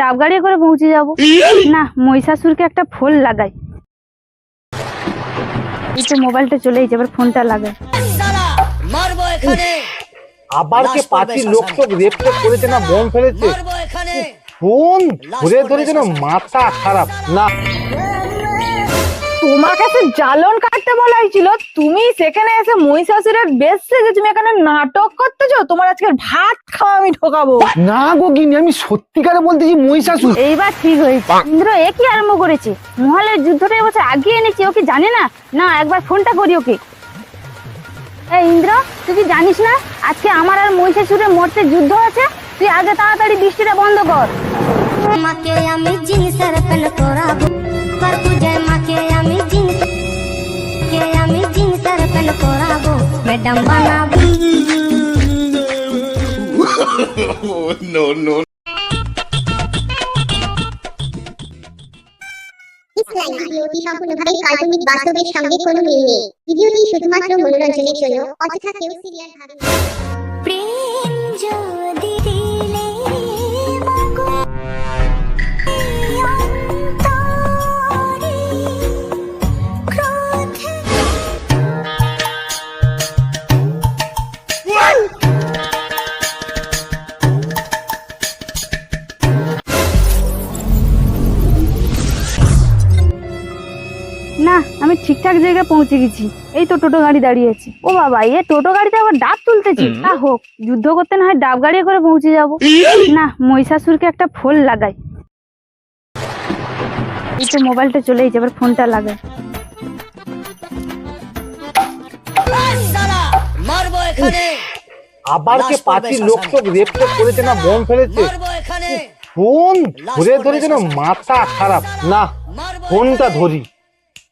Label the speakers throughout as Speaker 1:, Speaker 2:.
Speaker 1: ডাব গাড়ি করে পৌঁছে যাব। না মহিষাসুরকে একটা ফোন লাগাই। এই তো মোবাইলটা চলে এবার ফোনটা লাগাই।
Speaker 2: মারবো এখানে
Speaker 3: আবার কে পার্টির লোক তো রেপ করেছে না বোম ফেলেছে? ফোন ধরে
Speaker 2: পড়বে
Speaker 3: ধরে যেন মাথা খারাপ। না।
Speaker 4: তোমার কাছে জ্বালন কাটতে বলা হয়েছিল তুমি সেখানে এসে মহিষাসুরের বেশ যে তুমি এখানে নাটক করতেছো? তোমার আজকে ভাত খাওয়া আমি ঢোকাবো।
Speaker 3: না গো গিনি আমি সত্যিকারে বলতেছি মহিষাসুর।
Speaker 1: এইবার ঠিক হয়েছে। ইন্দ্র এ কি আরম্ভ করেছে? মহালয়ের যুদ্ধটা এবছর আগিয়ে এনেছি ওকে জানে না? না একবার ফোনটা করি ওকে। এই ইন্দ্র তুই কি জানিস না? আজকে আমার আর মহিষাসুরের মরতে যুদ্ধ আছে? তুই আগে তাড়াতাড়ি বৃষ্টিটা বন্ধ কর।
Speaker 5: মাকে আমি জিন্সের প্যান্ট পরাবো ম্যাডাম বানাবো
Speaker 6: no, no. ভিডিওটি সম্পূর্ণভাবে কাল্পনিক বাস্তবের সঙ্গে কোনো মিল নেই। ভিডিওটি শুধুমাত্র মনোরঞ্জনের জন্য অযথা কেউ সিরিয়াল ভাবে
Speaker 5: প্রেম
Speaker 1: জায়গায় পৌঁছে গেছি। এই তো টোটো গাড়ি দাঁড়িয়েছে ও বাবা এ টোটো গাড়িতে আবার ডাব তুলতেছি? তা হোক যুদ্ধ করতে না হয় ডাব গাড়ি করে পৌঁছে যাব। না মহিষাসুরকে একটা ফোন লাগাই। এই তো মোবাইলটা চলে এসেছে এবার ফোনটা লাগাই।
Speaker 2: সালা মারবো এখানে
Speaker 3: আবার কে
Speaker 2: লাশ
Speaker 3: লোক তো রেপ করেছে না বোম ফেলেছে? ফোন ধরে ধরে যেন মাথা খারাপ। না ফোনটা ধরি।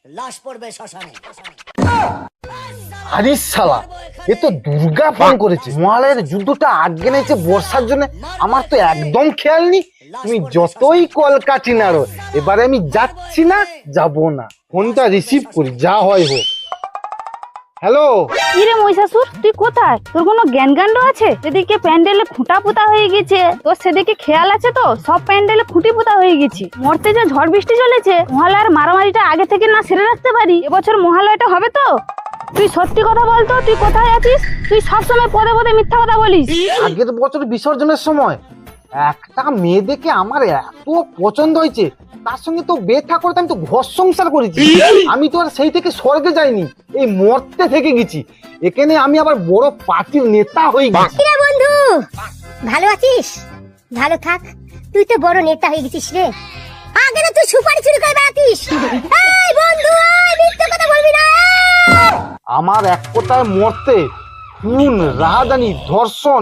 Speaker 2: লাশ পড়বে শ্মশানে।
Speaker 3: আরে শালা, এ তো দুর্গা ফোন করেছে। মহালয়ের যুদ্ধটা আগে নেছে বর্ষার জন্য। আমার তো একদম খেয়াল নেই। তুমি যতই কল কাটি না এবারে আমি যাচ্ছি না, যাব না। ফোনটা রিসিভ করি, যা হয় হোক। হ্যালো?
Speaker 1: কি রে মহিষাসুর তুই কোথায়? তোর কোনো জ্ঞান কাণ্ড আছে? সেদিকে প্যান্ডেলে খুঁটা পোতা হয়ে গেছে। তোর সেদিকে খেয়াল আছে তো? সব প্যান্ডেলে খুঁটি পোতা হয়ে গেছে। মরতে যে ঝড় বৃষ্টি চলেছে মহালয়ার মারামারিটা আগে থেকে না সেরে রাখতে পারি? এবছর মহালয়াটা হবে তো? তুই সত্যি কথা বলতো তুই কোথায় আছিস? তুই সবসময় পদে পদে মিথ্যা কথা বলিস।
Speaker 3: আগের বছর বিসর্জনের সময়। একটা মেয়ে দেখে আমার এত পছন্দ হয়েছে তার সঙ্গে তো বিয়ে থা করতে আমি তো ঘর সংসার করেছি। আমি তো আর সেই থেকে স্বর্গে যাইনি এই মরতে থেকে গেছি। এখানে আমি আবার বড় পার্টির নেতা হয়ে গেছি।
Speaker 5: বন্ধু? ভালো আছিস? ভালো থাক। তুই তো বড় নেতা হয়ে গেছিস রে। আগে তুই সুপারি চুরি করে বেড়াতিস। এই বন্ধু আয়, মিথ্যে কথা বলবি না।
Speaker 3: আমার এক কথায় মরতে খুন রাহাদানি ধর্ষণ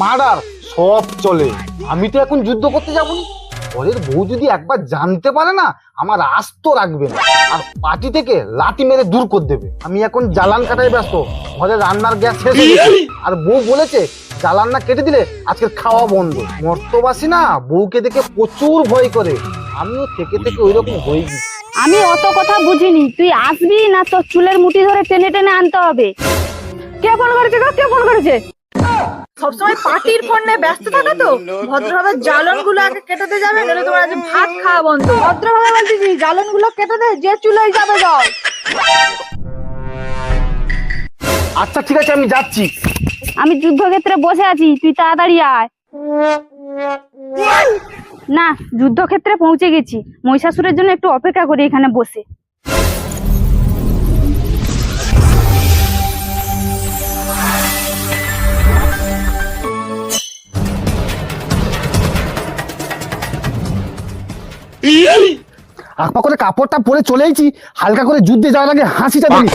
Speaker 3: মার্ডার সব চলে। আমি তো এখন যুদ্ধ করতে যাব না। ঘরের বউ যদি একবার জানতে পারে না, আমার আস্ত রাখবে না। আর পার্টি থেকে লাঠি মেরে দূর করে দেবে। আমি এখন জ্বালান কাটায় ব্যস্ত। ঘরে রান্নার গ্যাস শেষ হয়ে গেছে। আর বউ বলেছে, জ্বালান না কেটে দিলে আজকে খাওয়া বন্ধ। মর্তবাসী না বউকে দেখে প্রচুর ভয় করে। আমিও থেকে থেকে ওই রকম হয়ে গেছি।
Speaker 1: আমি অত কথা বুঝিনি। তুই আসবি না তোর চুলের মুঠি ধরে টেনে টেনে আনতে হবে?
Speaker 4: কে ফোন করেছে কে ফোন করেছে? সবসময় পার্টির ফোন নিয়ে ব্যস্ত থাকো তো। ভদ্রভাবে জ্বালনগুলো আগে কেটে দিয়ে যাবে নাহলে তোমার আজ ভাত খাওয়া বন্ধ। ভদ্রভাবে বলতেছি জ্বালনগুলো কেটে দে যে চুলোয় যাবে যাও
Speaker 3: আচ্ছা ঠিক আছে আমি যাচ্ছি।
Speaker 1: আমি যুদ্ধক্ষেত্রে বসে আছি তুই তাড়াতাড়ি আয়। না যুদ্ধক্ষেত্রে পৌঁছে গেছি। মহিষাসুরের জন্য একটু অপেক্ষা করি এখানে বসে।
Speaker 3: আকপা করে কাপড়টা পরে চলে চলেইছি হালকা করে যুদ্ধে যাওয়ার আগে হাসিটা দিলি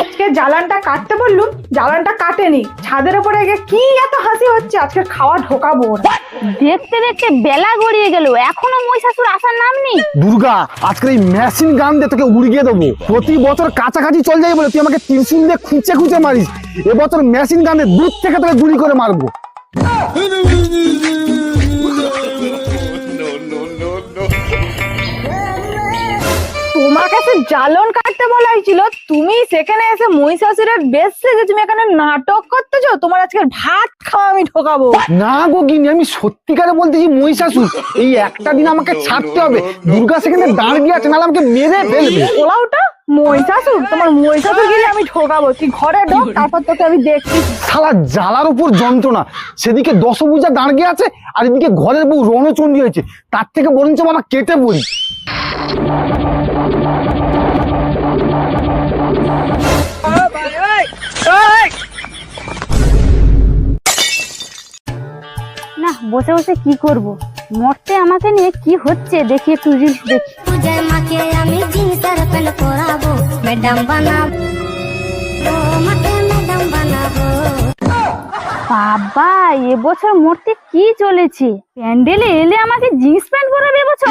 Speaker 4: আজকে জ্বালানটা কাটতে বললুম জ্বালানটা কাটেনি। ছাদের উপরে গিয়ে কি এত হাসি হচ্ছে? আজকে খাওয়া ঢোকাবো
Speaker 1: দেখতে দেখতে বেলা গড়িয়ে গেল। এখনও মহিষাসুর আসার নাম নেই?
Speaker 3: দুর্গা আজকের এই মেশিন গান দিয়ে তোকে উড়িয়ে দেবো। প্রতি বছর কাছাকাছি চল যাই বলে তুই আমাকে ত্রিশুল দিয়ে খুঁচে খুঁচে মারিস। এবছর মেশিন গানে দূর থেকে তোকে গুলি করে মারবো।
Speaker 4: তোমার কাছে জ্বালন কাটতে বলা হয়েছিল তুমি সেখানে এসে মহিষাসুরের বেশ যে তুমি এখানে নাটক করতেছো? তোমার আজকে ভাত খাওয়া আমি ঠকাবো
Speaker 3: না গো গিনি আমি সত্যিকারে বলতেছি মহিষাসুর এই একটা দিন আমাকে ছাড়তে হবে। দুর্গা সেখানে দাঁড়িয়ে আছে নাহলে আমাকে মেরে ফেলবে।
Speaker 4: পোলাওটা মহিষাসুর তোমার মহিষাসুর গিয়ে আমি ঠকাবো তুই ঘরে ঢোক তারপর তোকে আমি দেখছি।
Speaker 3: শালা জ্বালার উপর যন্ত্রণা। সেদিকে দশভূজা দাঁড়িয়ে আছে আর এদিকে ঘরের বউ রণচন্ডী হয়েছে। তার থেকে বরঞ্চ বাবা কেটে পড়ি।
Speaker 1: বসে বসে কি করব? মরতে আমাকে নিয়ে কি হচ্ছে? দেখি একটু রিলস দেখি।
Speaker 5: পূজায় মাকে আমি জিন্সের প্যান্ট পরাবো। ম্যাডাম বানাবো। মাকে ম্যাডাম বানাবো।
Speaker 1: বাবা এবছর মরতে কি চলেছে? প্যান্ডেলে এলে আমাকে জিন্স প্যান্ট পরাবে এবছর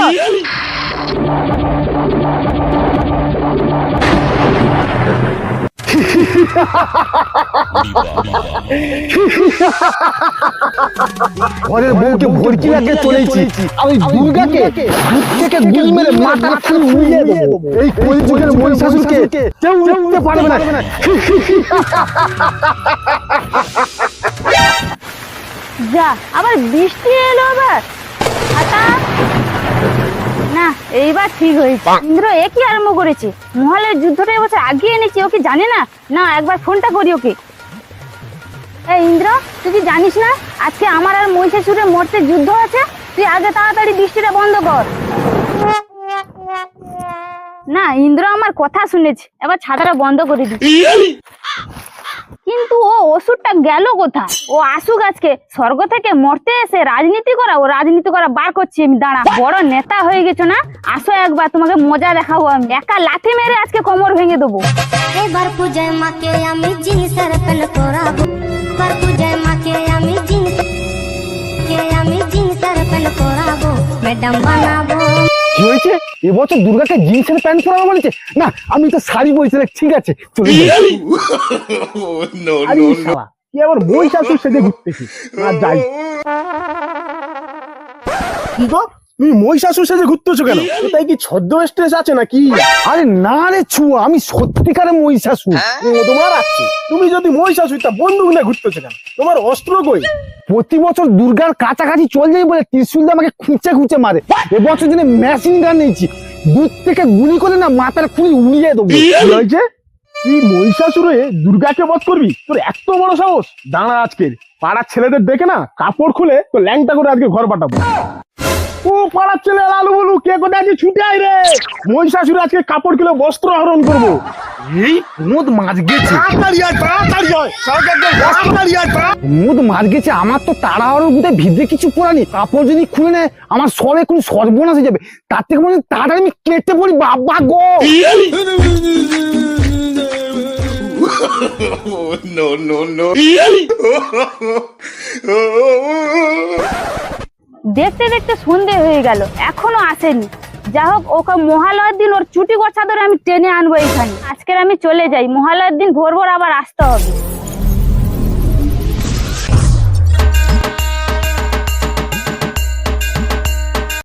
Speaker 3: ঘরের বউকে ভরকি লাগিয়ে চলেছি। আর ওই দুর্গাকে দূর থেকে গুলি মেরে মাথা খালি উড়িয়ে দেবো। এই কলিযুগের মহিষাসুরকে কেউ উঠতে পারবে না।
Speaker 1: যা আবার বৃষ্টি এলো আবার। ছাতা না এইবার ঠিক হয়েছে। ইন্দ্র একই আরম্ভ করেছে? মহলের যুদ্ধটা এবছর আগিয়ে এনেছে ওকে জানে না? না একবার ফোনটা করি ওকে। এই ইন্দ্র তুই কি জানিস না? আজকে আমার আর মহিষাসুরে মরতে যুদ্ধ আছে? তুই আগে তাড়াতাড়ি বৃষ্টিটা বন্ধ কর। না ইন্দ্র আমার কথা শুনেছে। এবার ছাতাটা বন্ধ করে দিচ্ছি কিন্তু ও ওষুধটা গেল কোথায়? ও আসুক আজকে, স্বর্গ থেকে মরতে এসে রাজনীতি করা, ও রাজনীতি করা বার করছি আমি, দাঁড়া। বড় নেতা হয়ে গেছো না? আসো একবার, তোমাকে মজা দেখাবো আমি। একা লাথি মেরে আজকে কোমর ভেঙে দেবো।
Speaker 5: এবার পূজায় মাকে আমি জিন্সের প্যান্ট পরাবো। এবার পূজায় মাকে আমি জিন্স আমি জিন্সের প্যান্ট পরাবো। ম্যাডাম বানাবো
Speaker 3: হয়েছে? এবছর দুর্গাকে জিন্সের প্যান্ট পরাবো বলেছে? না আমি তো শাড়ি বইছি ঠিক আছে চলে।
Speaker 7: আরে কি আবার বই মহিষাসুর সেজে ঘুরতেছি না যাই। কি গো? তুমি মহিষাসুর সেজে ঘুরতেছো কেন? তাই কি ছদ্মবেশ ট্রেস আছে নাকি?
Speaker 3: আরে না রে ছুয়া আমি সত্যিকারে মহিষাসুর।
Speaker 7: ও তোমার আছে। তুমি যদি মহিষাসুর তা বন্দুক না ঘুরতেছো কেন? তোমার অস্ত্র কই?
Speaker 3: প্রতি বছর দুর্গার কাছাকাছি চল যাই বলে ত্রিশুল দিয়ে আমাকে খুঁচে খুঁচে মারে। এবছর দিনে মেশিন গান নিয়েছি দূর থেকে গুলি করে না মাথার খুলি উড়িয়ে দেবো।
Speaker 7: কি হয়েছে? তুই মহিষাসুরে দুর্গাকে বধ করবি? তোর এত বড় সাহস? দাঁড়া আজকের। পাড়ার ছেলেদের দেখে না কাপড় খুলে তো ল্যাংটা করে আজকে ঘর পাঠাবো। পাড়ার ছেলে লালু বলু কে কোথায় আজকে ছুটে আয় রে? মহিষাসুরে আজকে কাপড় খুলে বস্ত্র হরণ করব।
Speaker 3: এই কুমোদ মাছ গেছে।
Speaker 7: তাড়াতাড়ি আয় তাড়াতাড়ি আয়। তাড়াতাড়ি আয়
Speaker 3: কুমোদ মাছ গেছে আমার তো তাড়াহুড়োর মধ্যে ভিতরে কিছু পড়ানি কাপড় যদি খুলে নেয় আমার সব এখন সর্বনাশ হয়ে যাবে। তার থেকে মনে তাড়াতাড়ি আমি কেটে পড়ি বাবা গো।
Speaker 8: no, no, no.
Speaker 1: দেখতে দেখতে সন্ধে হয়ে গেল, এখনও আসেনি। যা হোক, ওকে মহালয়ার দিন ওর চুটি গোছা ধরে আমি টেনে আনব এইখানে। আজকের আমি চলে যাই, মহালয়ার দিন ভোর ভোর আবার আসতে হবে।